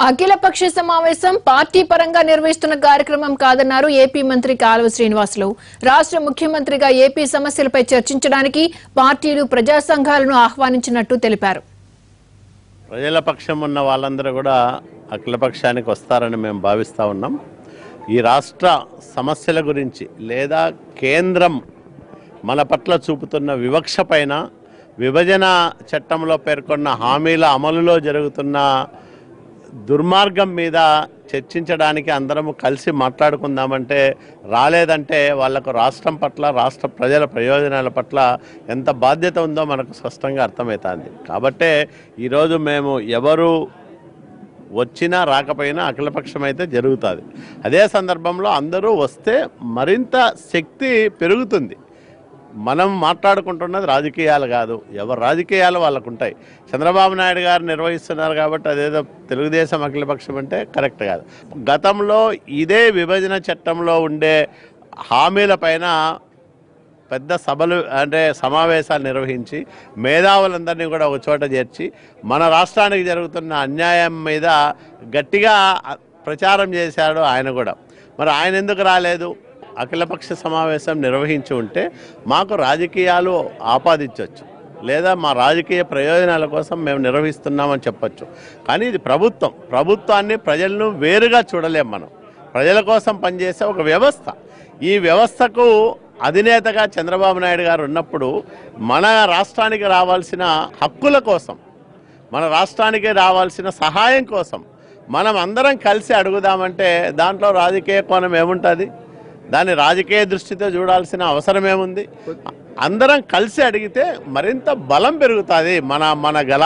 అఖిలపక్ష సమావేశం పార్టీ పరంగా నిర్వహిస్తున్న కార్యక్రమం కాదన్నారు ఏపీ మంత్రి కాలువ శ్రీనివాసులు. రాష్ట్ర ముఖ్యమంత్రిగా ఏపీ సమస్యలపై చర్చించడానికి పార్టీలు ప్రజా సంఘాలను ఆహ్వానించినట్టు తెలిపారు. ప్రజల పక్షం ఉన్న వాళ్ళందరూ కూడా అఖిలపక్షానికి వస్తారని మేము భావిస్తూ ఉన్నాం. ఈ రాష్ట్ర సమస్యల గురించి లేదా కేంద్రం మన పట్ల చూపుతున్న వివక్ష పైన విభజన చట్టంలో పేర్కొన్న హామీల అమలులో జరుగుతున్న దుర్మార్గం మీద చర్చించడానికి అందరము కలిసి మాట్లాడుకుందామంటే రాలేదంటే వాళ్ళకు రాష్ట్రం పట్ల రాష్ట్ర ప్రజల ప్రయోజనాల పట్ల ఎంత బాధ్యత ఉందో మనకు స్పష్టంగా అర్థమవుతుంది కాబట్టే ఈరోజు మేము ఎవరు వచ్చినా రాకపోయినా అఖిలపక్షం అయితే జరుగుతుంది. అదే సందర్భంలో అందరూ వస్తే మరింత శక్తి పెరుగుతుంది. మనం మాట్లాడుకుంటున్నది రాజకీయాలు కాదు. ఎవరు రాజకీయాలు వాళ్ళకు ఉంటాయి చంద్రబాబు నాయుడు గారు నిర్వహిస్తున్నారు కాబట్టి అదేదో తెలుగుదేశం అఖిలపక్షం అంటే కరెక్ట్ కాదు. గతంలో ఇదే విభజన చట్టంలో ఉండే హామీల పైన పెద్ద సభలు అంటే సమావేశాలు నిర్వహించి మేధావులందరినీ కూడా ఒక చోట చేర్చి మన రాష్ట్రానికి జరుగుతున్న అన్యాయం మీద గట్టిగా ప్రచారం చేశాడు ఆయన కూడా. మరి ఆయన ఎందుకు రాలేదు? అఖిలపక్ష సమావేశం నిర్వహించి ఉంటే మాకు రాజకీయాలు ఆపాదించవచ్చు లేదా మా రాజకీయ ప్రయోజనాల కోసం మేము నిర్వహిస్తున్నామని చెప్పొచ్చు. కానీ ఇది ప్రభుత్వం. ప్రభుత్వాన్ని ప్రజలను వేరుగా చూడలేం మనం. ప్రజల కోసం పనిచేసే ఒక వ్యవస్థ. ఈ వ్యవస్థకు అధినేతగా చంద్రబాబు నాయుడు గారు ఉన్నప్పుడు మన రాష్ట్రానికి రావాల్సిన హక్కుల కోసం మన రాష్ట్రానికి రావాల్సిన సహాయం కోసం మనం అందరం కలిసి అడుగుదామంటే దాంట్లో రాజకీయ కోణం ఏముంటుంది? దాన్ని రాజకీయ దృష్టితో చూడాల్సిన అవసరం ఏముంది అందరం కలిసి అడిగితే మరింత బలం పెరుగుతుంది మన మన గల